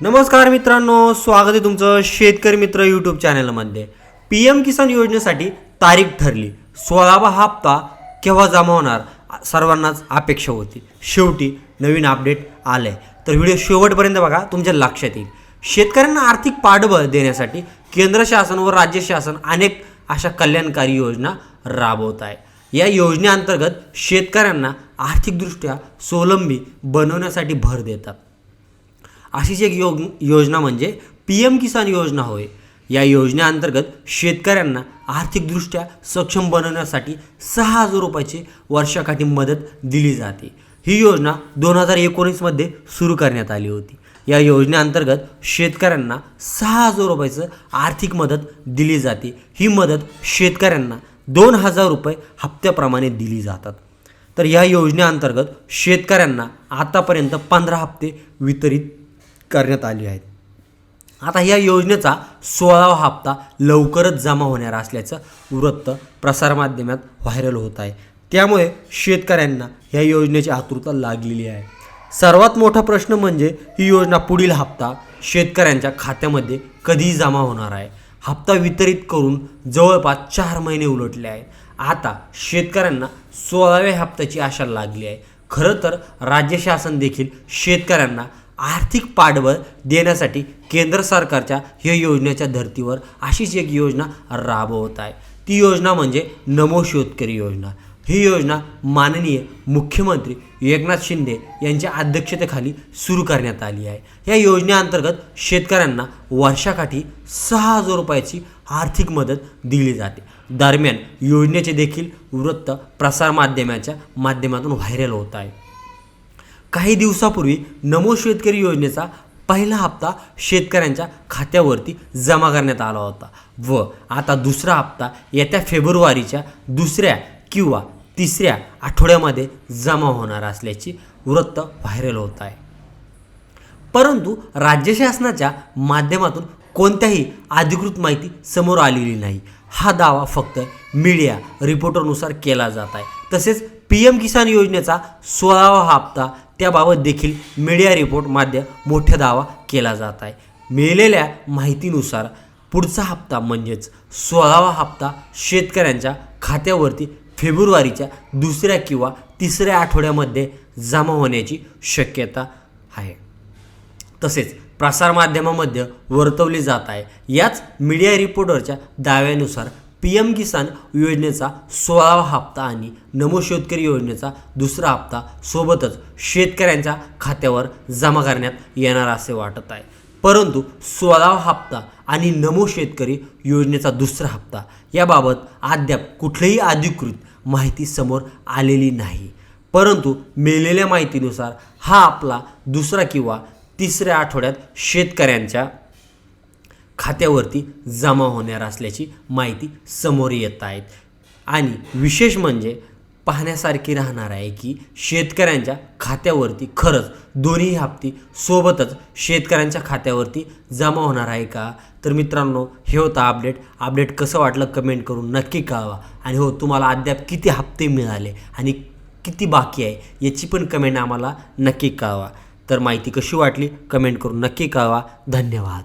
नमस्कार मित्रांनो स्वागत आहे तुमचं शेतकरी मित्र यूट्यूब चॅनलमध्ये. पी एम किसान योजनेसाठी तारीख ठरली. सोळावा हप्ता केव्हा जमा होणार? सर्वांनाच अपेक्षा होती. शेवटी नवीन अपडेट आलं आहे तर व्हिडिओ शेवटपर्यंत बघा तुमच्या लक्षात येईल. शेतकऱ्यांना आर्थिक पाठबळ देण्यासाठी केंद्र शासन व राज्य शासन अनेक अशा कल्याणकारी योजना राबवत आहे. या योजनेअंतर्गत शेतकऱ्यांना आर्थिकदृष्ट्या स्वावलंबी बनवण्यासाठी भर देतात. अशीच एक योग योजना म्हणजे पी एम किसान योजना होय. या योजनेअंतर्गत शेतकऱ्यांना आर्थिकदृष्ट्या सक्षम बनवण्यासाठी सहा हजार रुपयाची वर्षाकाठी मदत दिली जाते. ही योजना दोन हजार एकोणीसमध्ये सुरू करण्यात आली होती. या योजनेअंतर्गत शेतकऱ्यांना सहा हजार रुपयाचं आर्थिक मदत दिली जाते. ही मदत शेतकऱ्यांना दोन हजार रुपये हप्त्याप्रमाणे दिली जातात. तर या योजनेअंतर्गत शेतकऱ्यांना आतापर्यंत पंधरा हप्ते वितरित करण्यात आली आहेत. आता या योजनेचा सोळावा हप्ता लवकरच जमा होणार असल्याचं वृत्त प्रसारमाध्यमात व्हायरल होत आहे. त्यामुळे शेतकऱ्यांना या योजनेची आतुरता लागलेली आहे. सर्वात मोठा प्रश्न म्हणजे ही योजना पुढील हप्ता शेतकऱ्यांच्या खात्यामध्ये कधी जमा होणार आहे? हप्ता वितरित करून जवळपास चार महिने उलटले आहेत. आता शेतकऱ्यांना सोळाव्या हप्त्याची आशा लागली आहे. खरं तर राज्य शासन देखील शेतकऱ्यांना आर्थिक पाठबळ देण्यासाठी केंद्र सरकारच्या या योजनेच्या धर्तीवर अशीच एक योजना राबवत आहे. ती योजना म्हणजे नमो शेतकरी योजना. ही योजना माननीय मुख्यमंत्री एकनाथ शिंदे यांच्या अध्यक्षतेखाली सुरू करण्यात आली आहे. या योजनेअंतर्गत शेतकऱ्यांना वर्षाकाठी सहा हजार रुपयाची आर्थिक मदत दिली जाते. दरम्यान योजनेचे देखील वृत्त प्रसारमाध्यमाच्या माध्यमातून व्हायरल होत आहे. काही दिवसापूर्वी नमो शेतकरी योजनेचा पहिला हप्ता शेतकऱ्यांच्या खात्यावरती जमा करण्यात आला होता व आता दुसरा हप्ता येत्या फेब्रुवारीच्या दुसऱ्या किंवा तिसऱ्या आठवड्यामध्ये जमा होणार असल्याची वृत्त व्हायरल होत आहे. परंतु राज्य शासनाच्या माध्यमातून कोणत्याही अधिकृत माहिती समोर आलेली नाही. हा दावा फक्त मीडिया रिपोर्टरनुसार केला जात आहे. तसेच पी एम किसान योजनेचा सोळावा हप्ता त्याबाबत देखील मीडिया रिपोर्ट माध्यम मोठा दावा केला जात आहे. मिळालेल्या माहितीनुसार पुढचा हप्ता म्हणजेच सोळावा हप्ता शेतकऱ्यांच्या खात्यावरती फेब्रुवारीच्या दुसऱ्या किंवा तिसऱ्या आठवड्यामध्ये जमा होण्याची शक्यता आहे. तसेच प्रसारमाध्यमामध्ये वर्तवली जात आहे. याच मीडिया रिपोर्टरच्या दाव्यानुसार पी एम किसान योजनेचा सोळावा हप्ता आणि नमो शेतकरी योजनेचा दुसरा हप्ता सोबतच शेतकऱ्यांच्या खात्यावर जमा करण्यात येणार असे वाटत आहे. परंतु सोळावा हप्ता आणि नमो शेतकरी योजनेचा दुसरा हप्ता याबाबत अद्याप कुठलीही अधिकृत माहिती समोर आलेली नाही. परंतु मिळलेल्या माहितीनुसार हा आपला दुसरा किंवा तिसऱ्या आठवड्यात शेतकऱ्यांच्या खात्यावरती जमा होणार असल्याची माहिती समोर येत आहेत. आणि विशेष म्हणजे पाहण्यासारखी राहणार आहे की शेतकऱ्यांच्या खात्यावरती खरंच दोन्ही हप्ती सोबतच शेतकऱ्यांच्या खात्यावरती जमा होणार आहे का? तर मित्रांनो हे होतं अपडेट. अपडेट कसं वाटलं कमेंट करून नक्की कळवा. आणि हो तुम्हाला अद्याप किती हप्ते मिळाले आणि किती बाकी आहे याची पण कमेंट आम्हाला नक्की कळवा. तर माहिती कशी वाटली कमेंट करून नक्की कळवा. धन्यवाद.